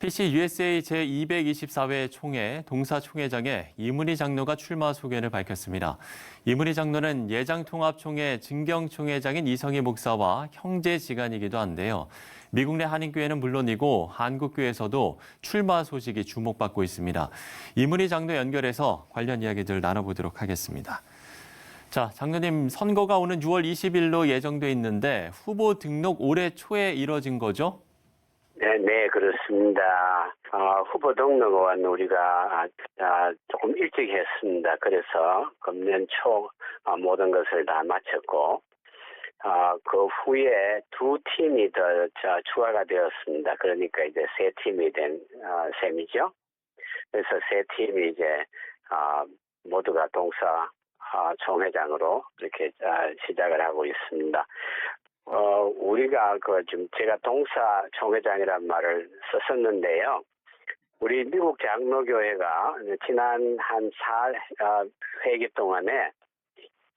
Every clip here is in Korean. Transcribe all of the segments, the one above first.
PC USA 제224회 총회 동사총회장에 이문희 장로가 출마 소견을 밝혔습니다. 이문희 장로는 예장통합총회 증경총회장인 이성희 목사와 형제지간이기도 한데요. 미국 내 한인교회는 물론이고 한국교회에서도 출마 소식이 주목받고 있습니다. 이문희 장로 연결해서 관련 이야기들 나눠보도록 하겠습니다. 자, 장로님 선거가 오는 6월 20일로 예정돼 있는데 후보 등록 올해 초에 이뤄진 거죠? 네, 네, 그렇습니다. 어, 후보 등록은 우리가 아, 조금 일찍 했습니다. 그래서 금년 초 어, 모든 것을 다 마쳤고, 어, 그 후에 두 팀이 더 저, 추가가 되었습니다. 그러니까 이제 세 팀이 된 어, 셈이죠. 그래서 세 팀이 이제 어, 모두가 동사 어, 총회장으로 이렇게 어, 시작을 하고 있습니다. 어, 우리가 그좀 제가 동사 총회장이란 말을 썼었는데요. 우리 미국 장로교회가 지난 한 4, 어, 회기 동안에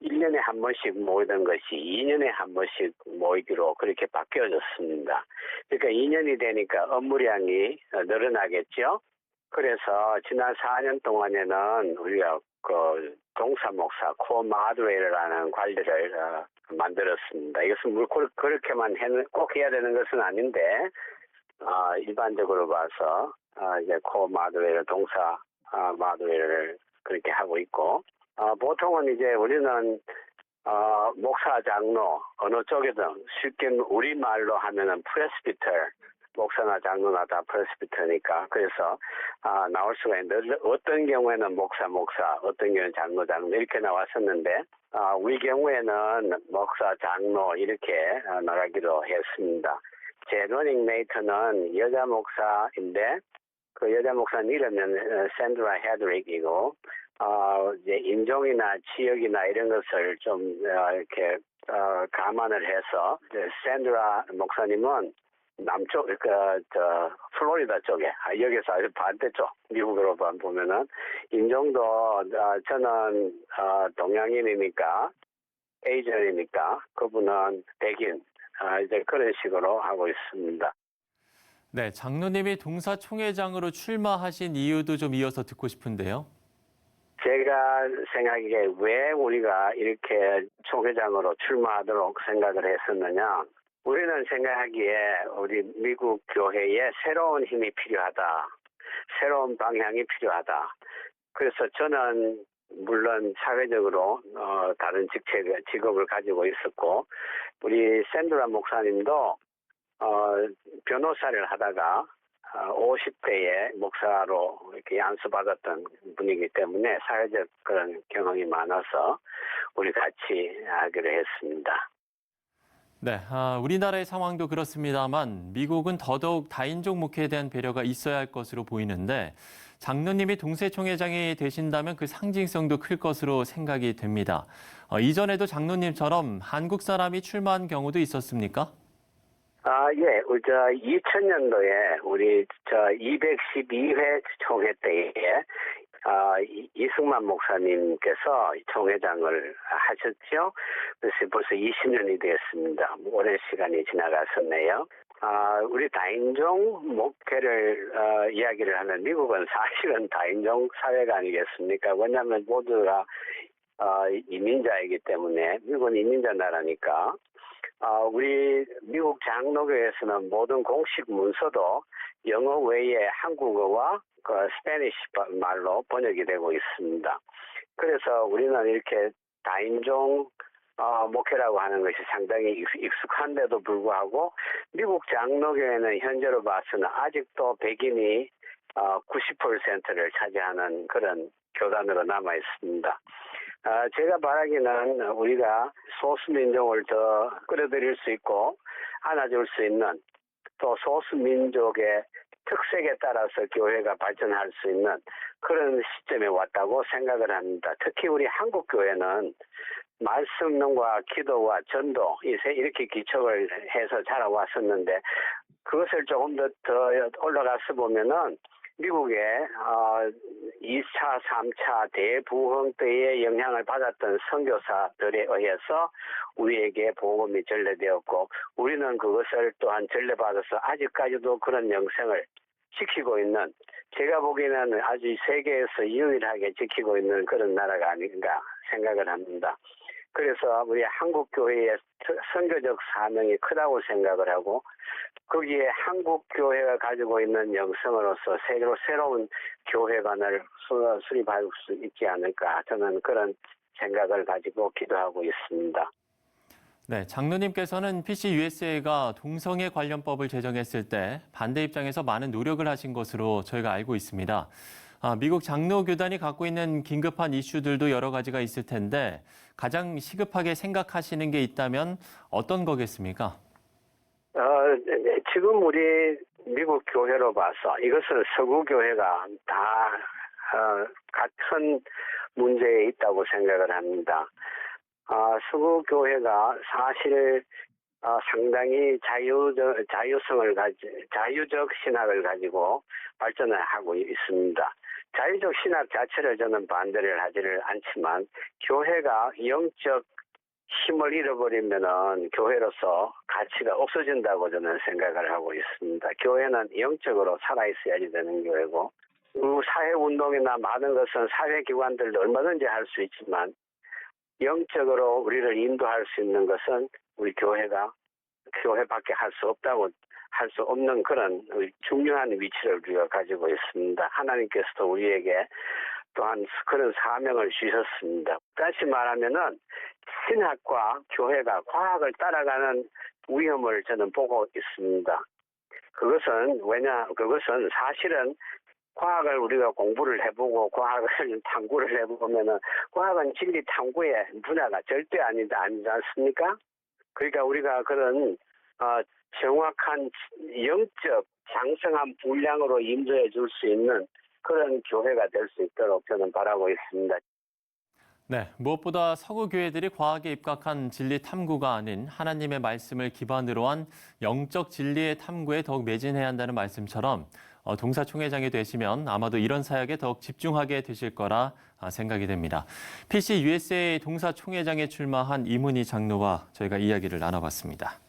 1년에 한 번씩 모이던 것이 2년에 한 번씩 모이기로 그렇게 바뀌어졌습니다. 그러니까 2년이 되니까 업무량이 어, 늘어나겠죠. 그래서 지난 4년 동안에는 우리가 그 동사 목사 코 마드레이라는 관리를 어, 만들었습니다. 이것은 물 그- 그렇게만 해는 꼭 해야 되는 것은 아닌데 어, 일반적으로 봐서 어, 이제 코 마드레이를 동사 어, 마드레이를 그렇게 하고 있고 어, 보통은 이제 우리는 어, 목사 장로 어느 쪽이든 쉽게 우리 말로 하면은 프레스비터 목사나 장로나 다 프레스비터니까 그래서 아, 나올 수가 있는데 어떤 경우에는 목사 목사 어떤 경우에는 장로 장로 이렇게 나왔었는데 아, 우리 경우에는 목사 장로 이렇게 어, 나가기로 했습니다. 제 러닝 메이트는 여자 목사인데 그 여자 목사는 이름은 어, 샌드라 헤드릭이고 어, 이제 인종이나 지역이나 이런 것을 좀 어, 이렇게 어, 감안을 해서 샌드라 목사님은 남쪽 그저 플로리다 쪽에 아, 여기서 아주 반대쪽 미국으로 보면은 인종도 어, 저는 어, 동양인이니까 에이전이니까 그분은 백인 아, 이제 그런 식으로 하고 있습니다. 네, 장로님이 동사 총회장으로 출마하신 이유도 좀 이어서 듣고 싶은데요. 제가 생각에 왜 우리가 이렇게 총회장으로 출마하도록 생각을 했었느냐. 우리는 생각하기에 우리 미국 교회에 새로운 힘이 필요하다. 새로운 방향이 필요하다. 그래서 저는 물론 사회적으로 어, 다른 직책, 직업을 가지고 있었고 우리 샌드라 목사님도 어, 변호사를 하다가 50대에 목사로 이렇게 안수받았던 분이기 때문에 사회적 그런 경험이 많아서 우리 같이 하기로 했습니다. 네, 아, 우리나라의 상황도 그렇습니다만 미국은 더더욱 다인종 목회에 대한 배려가 있어야 할 것으로 보이는데 장로님이 동세총회장이 되신다면 그 상징성도 클 것으로 생각이 됩니다. 어, 이전에도 장로님처럼 한국 사람이 출마한 경우도 있었습니까? 아, 예. 우리 저 2000년도에 우리 저 212회 총회 때에 아, 이- 이승만 목사님께서 총회장을 하셨죠. 그래서 벌써 20년이 되었습니다. 오랜 시간이 지나갔었네요. 아, 우리 다인종 목회를 어, 이야기를 하는 미국은 사실은 다인종 사회가 아니겠습니까? 왜냐하면 모두가 어, 이민자이기 때문에 미국은 이민자 나라니까 어, 우리 미국 장로교에서는 모든 공식 문서도 영어 외에 한국어와 그 스페니시 말로 번역이 되고 있습니다. 그래서 우리는 이렇게 다인종 어, 목회라고 하는 것이 상당히 익- 익숙한데도 불구하고 미국 장로교회는 현재로 봐서는 아직도 백인이 어, 90%를 차지하는 그런 교단으로 남아 있습니다. 아, 제가 바라기는 우리가 소수민족을 더 끌어들일 수 있고 안아줄 수 있는 또 소수민족의 특색에 따라서 교회가 발전할 수 있는 그런 시점에 왔다고 생각을 합니다. 특히 우리 한국 교회는 말씀과 기도와 전도 이렇게 기초를 해서 자라왔었는데 그것을 조금 더, 더 올라가서 보면은 미국의 어, 2차, 3차 대부흥 때의 영향을 받았던 선교사들에 의해서 우리에게 복음이 전래되었고 우리는 그것을 또한 전래받아서 아직까지도 그런 영생을 지키고 있는 제가 보기에는 아주 세계에서 유일하게 지키고 있는 그런 나라가 아닌가 생각을 합니다. 그래서 우리 한국 교회의 선교적 사명이 크다고 생각을 하고 거기에 한국 교회가 가지고 있는 영성으로서 새로 새로운 교회관을 수- 수립할 수 있지 않을까 저는 그런 생각을 가지고 기도하고 있습니다. 네, 장로님께서는 PC USA가 동성애 관련법을 제정했을 때 반대 입장에서 많은 노력을 하신 것으로 저희가 알고 있습니다. 아, 미국 장로 교단이 갖고 있는 긴급한 이슈들도 여러 가지가 있을 텐데 가장 시급하게 생각하시는 게 있다면 어떤 거겠습니까? 어, 네, 지금 우리 미국 교회로 봐서 이것은 서구 교회가 다 어, 같은 문제에 있다고 생각을 합니다. 어, 서구 교회가 사실 어, 상당히 자유적 자유성을 가지 자유적 신학을 가지고 발전을 하고 있습니다. 자유적 신학 자체를 저는 반대를 하지를 않지만 교회가 영적 힘을 잃어버리면은 교회로서 가치가 없어진다고 저는 생각을 하고 있습니다. 교회는 영적으로 살아있어야지 되는 교회고, 그 사회운동이나 많은 것은 사회기관들도 얼마든지 할 수 있지만, 영적으로 우리를 인도할 수 있는 것은 우리 교회가 교회밖에 할 수 없다고 할 수 없는 그런 중요한 위치를 우리가 가지고 있습니다. 하나님께서도 우리에게 또한 그런 사명을 주셨습니다. 다시 말하면은 신학과 교회가 과학을 따라가는 위험을 저는 보고 있습니다. 그것은 왜냐 그것은 사실은 과학을 우리가 공부를 해보고 과학을 탐구를 해보면은 과학은 진리 탐구의 분야가 절대 아니다 아니지 않습니까? 그러니까 우리가 그런 어, 정확한 영적 장성한 분량으로 인도해 줄 수 있는 그런 교회가 될 수 있도록 저는 바라고 있습니다. 네, 무엇보다 서구 교회들이 과학에 입각한 진리 탐구가 아닌 하나님의 말씀을 기반으로 한 영적 진리의 탐구에 더욱 매진해야 한다는 말씀처럼 어, 동사총회장이 되시면 아마도 이런 사역에 더욱 집중하게 되실 거라 아, 생각이 됩니다. PC USA 동사총회장에 출마한 이문희 장로와 저희가 이야기를 나눠봤습니다.